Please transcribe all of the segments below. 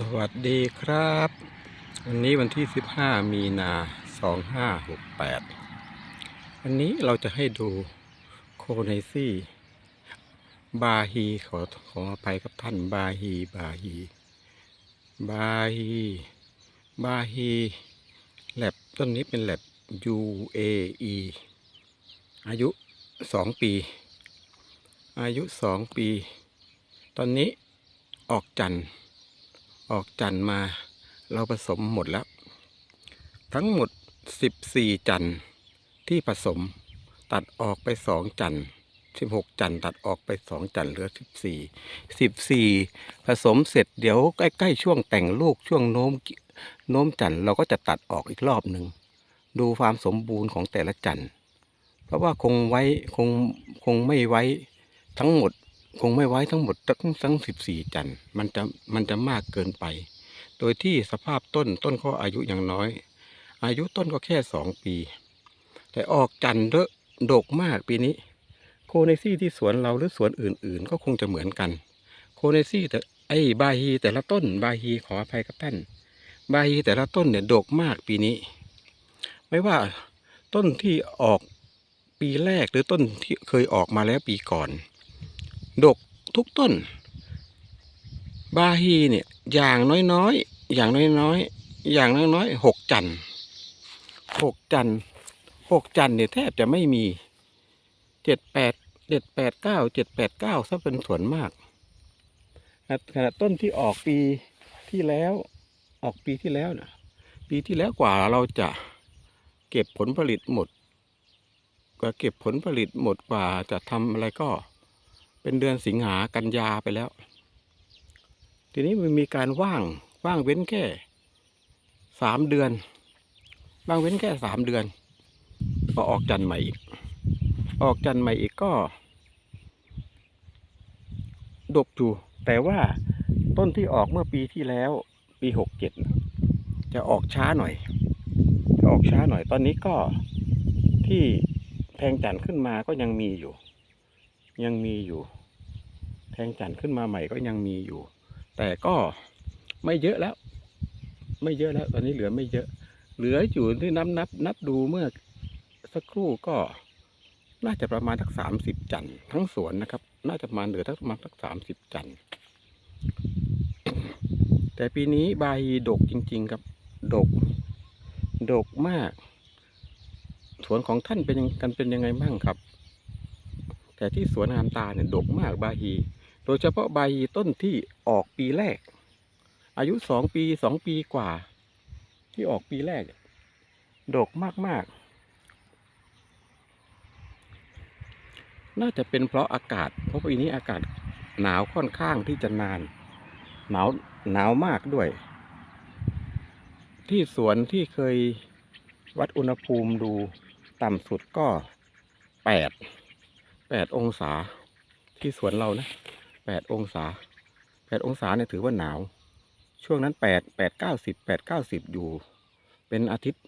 สวัสดีครับ วันนี้วันที่ 15 มีนา 2568 วันนี้เราจะให้ดูโคไนซี่ บาฮีขอขออภัยครับท่านบาฮี บาฮี บาฮี บาฮีแลบต้นนี้เป็นแลบ UAE อายุ 2 ปี อายุ 2 ปี ตอนนี้ออกจันทร์ ออกจันทร์มา เราผสมหมดแล้ว ทั้งหมด 14 จันทร์ที่ผสมตัดออกไป 2 จันทร์16จันทร์ตัดออกไป2จันทร์เหลือ14 14ผสมเสร็จเดี๋ยวใกล้ๆช่วงแต่งลูกช่วงโน้มโน้มจันทร์เราก็จะตัดออกอีกรอบหนึ่งดูความสมบูรณ์ของแต่ละจันทร์เพราะว่าคงไว้คงคงไม่ไว้ทั้งหมด คงไม่ไว้ทั้งหมดทั้งทั้งสิบสี่จันทร์มันจะมันจะมากเกินไป โดยที่สภาพต้นต้นก็อายุอย่างน้อย อายุต้นก็แค่สองปี แต่ออกจันทร์เดอะดกมากปีนี้ โคเนซี่ที่สวนเราหรือสวนอื่น ๆ ก็คงจะเหมือนกัน โคเนซี่แต่ไอ้บาฮีแต่ละต้นบาฮีขออภัยครับท่านบาฮีแต่ละต้นเนี่ยดกมากปีนี้ ไม่ว่าต้นที่ออกปีแรกหรือต้นที่เคยออกมาแล้วปีก่อน ดกทุกต้น บาฮีเนี่ยอย่างน้อยๆ อย่างน้อยๆ อย่างน้อยๆหกจันหกจันหกจันเนี่ยแทบจะไม่มีเจ็ดแปดเจ็ดแปดเก้าเจ็ดแปดเก้าซะเป็นส่วนมากขณะต้นที่ออกปีที่แล้วออกปีที่แล้วนะปีที่แล้วกว่าเราจะเก็บผลผลิตหมดก็เก็บผลผลิตหมดกว่าจะทำอะไรก็ เป็นเดือนสิงหากันยาไปแล้ว ทีนี้มันมีการว่างว่างเว้นแค่สามเดือนว่างเว้นแค่สามเดือนก็ออกจันทร์ใหม่อีก ออกจันทร์ใหม่อีกก็ ดกอยู่แต่ว่าต้นที่ออกเมื่อปีที่แล้ว ปีหกเจ็ดจะออกช้าหน่อยจะออกช้าหน่อยตอนนี้ก็ที่แทงจันทร์ขึ้นมาก็ยังมีอยู่ ยังมีอยู่ แทงจันทร์ขึ้นมาใหม่ก็ยังมีอยู่ แต่ก็ไม่เยอะแล้ว ไม่เยอะแล้ว ตอนนี้เหลือไม่เยอะ เหลืออยู่ที่นับนับนับดูเมื่อสักครู่ก็น่าจะประมาณสักสามสิบจันทร์ทั้งสวนนะครับ น่าจะประมาณเหลือทั้งประมาณสักสามสิบจันทร์แต่ปีนี้ใบดกจริง ๆ ครับ ดก ดกมาก สวนของท่านเป็นกันเป็นยังไงบ้างครับ แต่ที่สวนงามตาเนี่ยดกมากบาฮี โดยเฉพาะบาฮีต้นที่ออกปีแรก อายุสองปีสองปีกว่า ที่ออกปีแรกดกมากมากๆ น่าจะเป็นเพราะอากาศ เพราะปีนี้อากาศหนาวค่อนข้างที่จะนาน หนาวหนาวมากด้วย ที่สวนที่เคยวัดอุณหภูมิดูต่ำสุดก็แปด แปดองศาที่สวนเรานะแปดองศาแปดองศาเนี่ยถือว่าหนาว ช่วงนั้นแปดแปดเก้าสิบแปดเก้าสิบอยู่ เป็นอาทิตย์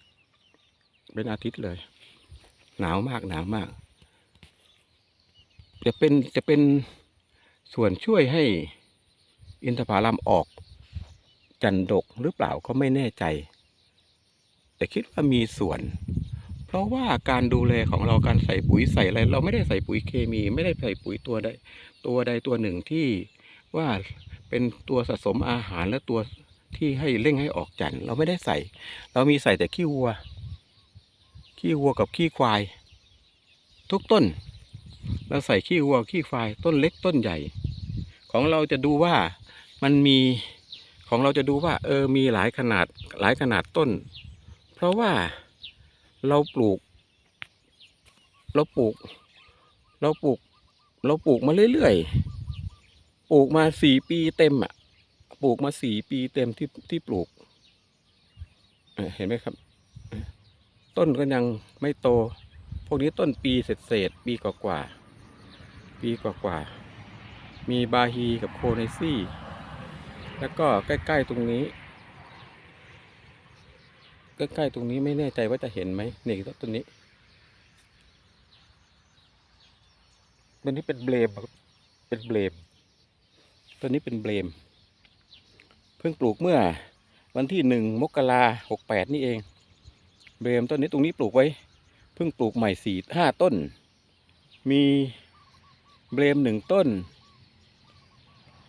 เป็นอาทิตย์เลย หนาวมากหนาวมาก จะเป็นจะเป็นส่วนช่วยให้อินทผลัมออก จันดกหรือเปล่าก็ไม่แน่ใจ แต่คิดว่ามีส่วน เพราะว่าการดูแลของเราการใส่ปุ๋ยใส่อะไรเราไม่ได้ใส่ปุ๋ยเคมี ไม่ได้ใส่ปุ๋ยตัวใดตัวใดตัวหนึ่งที่ว่าเป็นตัวสะสมอาหารและตัวที่ให้เร่งให้ออกจันทร์เราไม่ได้ใส่ เรามีใส่แต่ขี้วัว ขี้วัวกับขี้ควาย ทุกต้น เราใส่ขี้วัวขี้ควายต้นเล็กต้นใหญ่ ของเราจะดูว่ามันมีของเราจะดูว่า เออมีหลายขนาดหลายขนาดต้น เพราะว่า เราปลูก เราปลูก เราปลูก เราปลูกมาเรื่อยๆ ปลูกมาสี่ปีเต็มอะ ปลูกมาสี่ปีเต็มที่ที่ปลูก เห็นไหมครับ ต้นก็ยังไม่โต พวกนี้ต้นปีเศษเศษๆปีกว่าๆปีกว่าๆมีบาฮีกับโคไนซี่ แล้วก็ใกล้ๆตรงนี้ ใกล้ๆตรงนี้ไม่แน่ใจว่าจะเห็นไหมนี่ต้นนี้ต้นนี้เป็นเบลมเป็นเบลมต้นนี้เป็นเบลม เพิ่งปลูกเมื่อวันที่หนึ่งมกราหกแปดนี่เอง เบรมต้นนี้ตรงนี้ปลูกไว้ เพิ่งปลูกใหม่สี่ห้าต้น มีเบรมหนึ่งต้น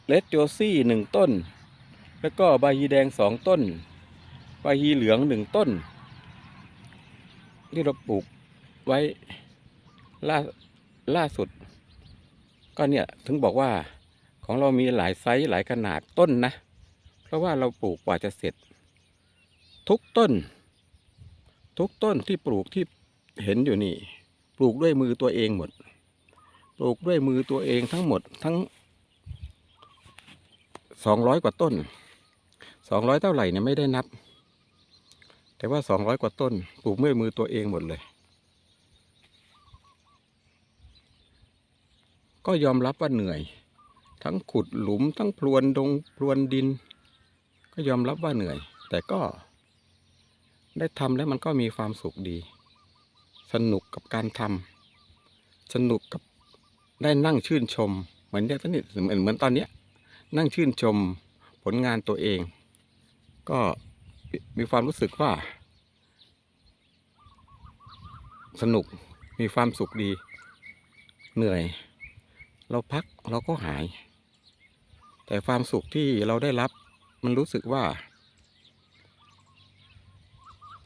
เลดโจซี่หนึ่งต้น แล้วก็ใบยีแดงสองต้น ใบยีเหลืองหนึ่งต้น ที่เราปลูกไว้ล่าล่าสุด ก็เนี่ยถึงบอกว่าของเรามีหลายไซส์หลายขนาดต้นนะ เพราะว่าเราปลูกกว่าจะเสร็จ ทุกต้น ทุกต้นที่ปลูกที่เห็นอยู่นี่ ปลูกด้วยมือตัวเองหมด ปลูกด้วยมือตัวเองทั้งหมดทั้งสองร้อยกว่าต้นสองร้อยเท่าไหร่เนี่ยไม่ได้นับ แต่ว่าสองร้อยกว่าต้นปลูกด้วยมือตัวเองหมดเลย ก็ยอมรับว่าเหนื่อย ทั้งขุดหลุมทั้งพรวนดงพรวนดิน ก็ยอมรับว่าเหนื่อย แต่ก็ ได้ทำแล้วมันก็มีความสุขดี สนุกกับการทำสนุกกับได้นั่งชื่นชม เหมือนเนี้ยตอนนี้เหมือนเหมือนตอนเนี้ยนั่งชื่นชมผลงานตัวเอง ก็ มีความรู้สึกว่า สนุกมีความสุขดี เหนื่อย เราพักเราก็หาย แต่ความสุขที่เราได้รับมันรู้สึกว่า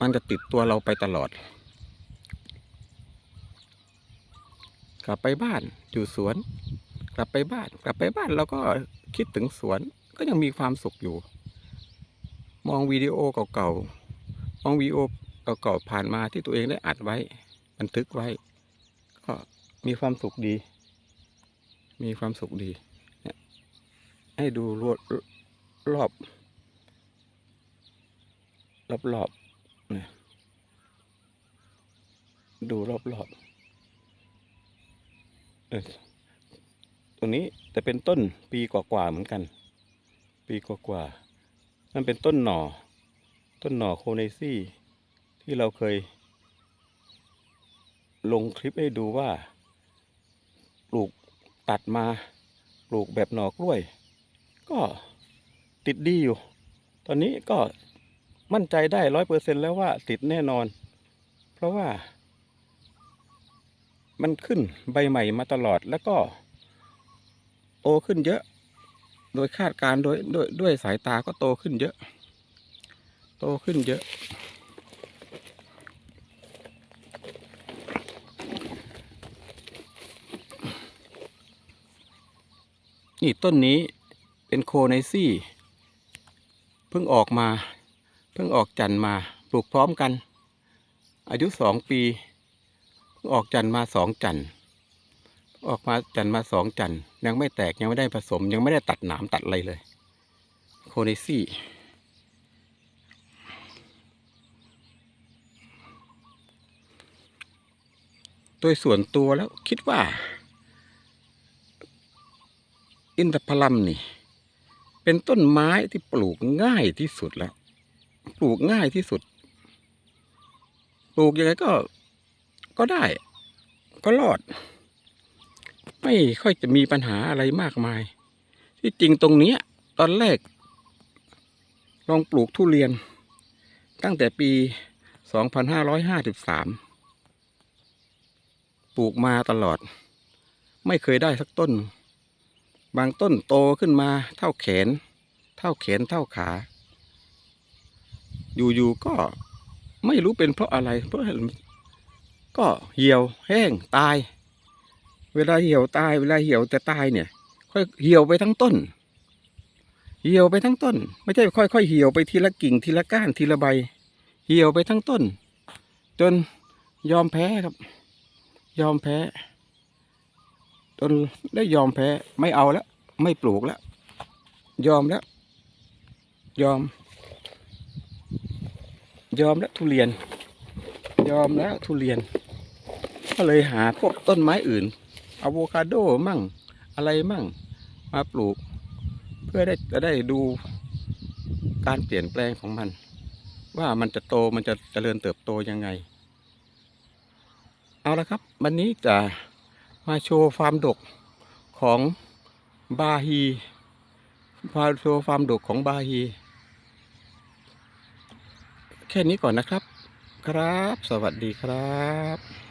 มันจะติดตัวเราไปตลอด กลับไปบ้านอยู่สวน กลับไปบ้าน กลับไปบ้านเราก็คิดถึงสวนก็ยังมีความสุขอยู่ มองวิดีโอเก่าๆมองวิดีโอเก่าๆผ่านมาที่ตัวเองได้อัดไว้ บันทึกไว้ ก็มีความสุขดี มีความสุขดีเนี่ยให้ดูรวดรอบรอบรอบนะดูรอบรอบเออตรงนี้จะเป็นต้นปีกว่าๆเหมือนกัน ปีกว่าๆ นั่นเป็นต้นหน่อ ต้นหน่อโคเนซี่ ที่เราเคย ลงคลิปให้ดูว่า ปลูกตัดมา ปลูกแบบหน่อกล้วย ก็ติดดีอยู่ ตอนนี้ก็มั่นใจได้ร้อยเปอร์เซ็นแล้วว่าติดแน่นอน เพราะว่า มันขึ้นใบใหม่มาตลอดแล้วก็ โตขึ้นเยอะ โดยคาดการณ์โดยด้วยด้วยสายตาก็โตขึ้นเยอะ โตขึ้นเยอะ นี่ต้นนี้เป็นโคไนซี่ เพิ่งออกมา เพิ่งออกจันทร์มาปลูกพร้อมกัน อายุสองปีเพิ่งออกจันทร์มาสองจันทร์ ออกมาจันทร์มาสองจันทร์ยังไม่แตกยังไม่ได้ผสม ยังไม่ได้ตัดหนามตัดอะไรเลย โคไนซี่โดยส่วนตัวแล้วคิดว่า อินทผลัมนี่ เป็นต้นไม้ที่ปลูกง่ายที่สุดแล้ว ปลูกง่ายที่สุด ปลูกยังไงก็ก็ได้ ก็รอด ไม่ค่อยจะมีปัญหาอะไรมากมาย ที่จริงตรงนี้ตอนแรก ลองปลูกทุเรียน ตั้งแต่ปี 2553 ปลูกมาตลอด ไม่เคยได้สักต้น บางต้นโตขึ้นมาเท่าแขน เท่าแขนเท่าขา อยู่ๆก็ไม่รู้เป็นเพราะอะไรเพราะก็เหี่ยวแห้งตาย เวลาเหี่ยวตายเวลาเหี่ยวจะตายเนี่ย ค่อยเหี่ยวไปทั้งต้น เหี่ยวไปทั้งต้น ไม่ใช่ค่อยๆเหี่ยวไปทีละกิ่งทีละก้านทีละใบ เหี่ยวไปทั้งต้น จนยอมแพ้ครับ ยอมแพ้จนได้ยอมแพ้ไม่เอาแล้ว ไม่ปลูกแล้ว ยอมแล้ว ยอม ยอมแล้วทุเรียน ยอมแล้วทุเรียน ก็เลยหาพวกต้นไม้อื่น อะโวคาโดมั่งอะไรมั่งมาปลูก เพื่อได้จะได้ดูการเปลี่ยนแปลงของมัน ว่ามันจะโตมันจะเจริญเติบโตยังไง เอาละครับ วันนี้จะมาโชว์ฟาร์มดกของบาฮีพาโชว์ความดุของบาฮี แค่นี้ก่อนนะครับ ครับ สวัสดีครับ